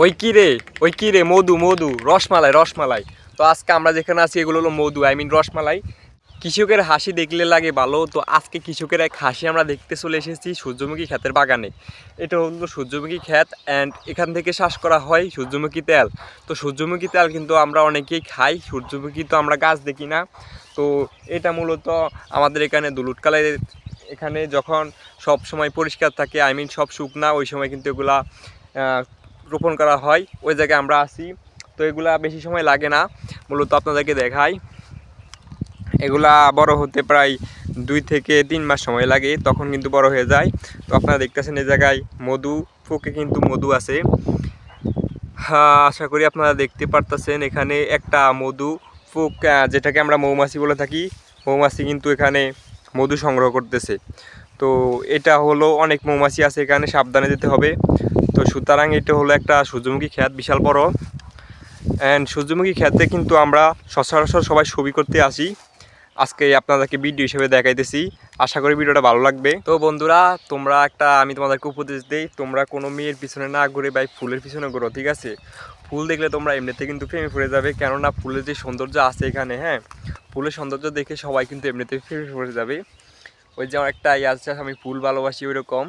ওই কি রে ওই কি রে মধু মধু, রসমালাই রসমালাই। তো আজকে আমরা যেখানে আছি, এগুলো হলো মধু আই মিন রসমালাই। কৃষকের হাসি দেখলে লাগে ভালো। তো আজকে কৃষকের এক হাসি আমরা দেখতে চলে এসেছি সূর্যমুখী ক্ষেতের বাগানে। এটা হলো সূর্যমুখী ক্ষেত অ্যান্ড এখান থেকে চাষ করা হয় সূর্যমুখী তেল। তো সূর্যমুখী তেল কিন্তু আমরা অনেকেই খাই, সূর্যমুখী তো আমরা গাছ দেখি না। তো এটা মূলত আমাদের এখানে দুলুটকালের এখানে যখন সব সময় পরিষ্কার থাকে আই মিন সব শুকনা, ওই সময় কিন্তু এগুলা রোপণ করা হয়, ওই জায়গায় আমরা আসি তো এগুলা বেশি সময় লাগে না, মূলত আপনাদেরকে দেখাই। এগুলা বড় হতে প্রায় দুই থেকে তিন মাস সময় লাগে, তখন কিন্তু বড় হয়ে যায়। তো আপনারা দেখতেছেন এই জায়গায় মধু ফুকে কিন্তু মধু আছে। আশা করি আপনারা দেখতে পারতেছেন এখানে একটা মধু ফুক যেটাকে আমরা মৌমাছি বলে থাকি। মৌমাছি কিন্তু এখানে মধু সংগ্রহ করতেছে। তো এটা হলো, অনেক মৌমাছি আছে এখানে, সাবধানে যেতে হবে। তো সুতরাং এটা হলো একটা সূর্যমুখী খ্যাত বিশাল বড়। অ্যান্ড সূর্যমুখী ক্ষেত্রে কিন্তু আমরা সচরাচর সবাই ছবি করতে আসি। আজকে আপনাদেরকে ভিডিও হিসেবে দেখাইতেছি। আশা করি ভিডিওটা ভালো লাগবে। তো বন্ধুরা, তোমরা একটা আমি তোমাদেরকে উপদেশ দিই, তোমরা কোনো মেয়ের পিছনে না ঘুরে ভাই ফুলের পিছনে ঘুরো, ঠিক আছে? ফুল দেখলে তোমরা এমনিতে কিন্তু প্রেমে পড়ে যাবে, কেননা ফুলের যে সৌন্দর্য আছে এখানে হ্যাঁ? ফুলের সৌন্দর্য দেখে সবাই কিন্তু এমনিতে প্রেমে পড়ে যাবে। ওই যে আমার একটা ইয়ে আছে, আমি ফুল ভালোবাসি ওই রকম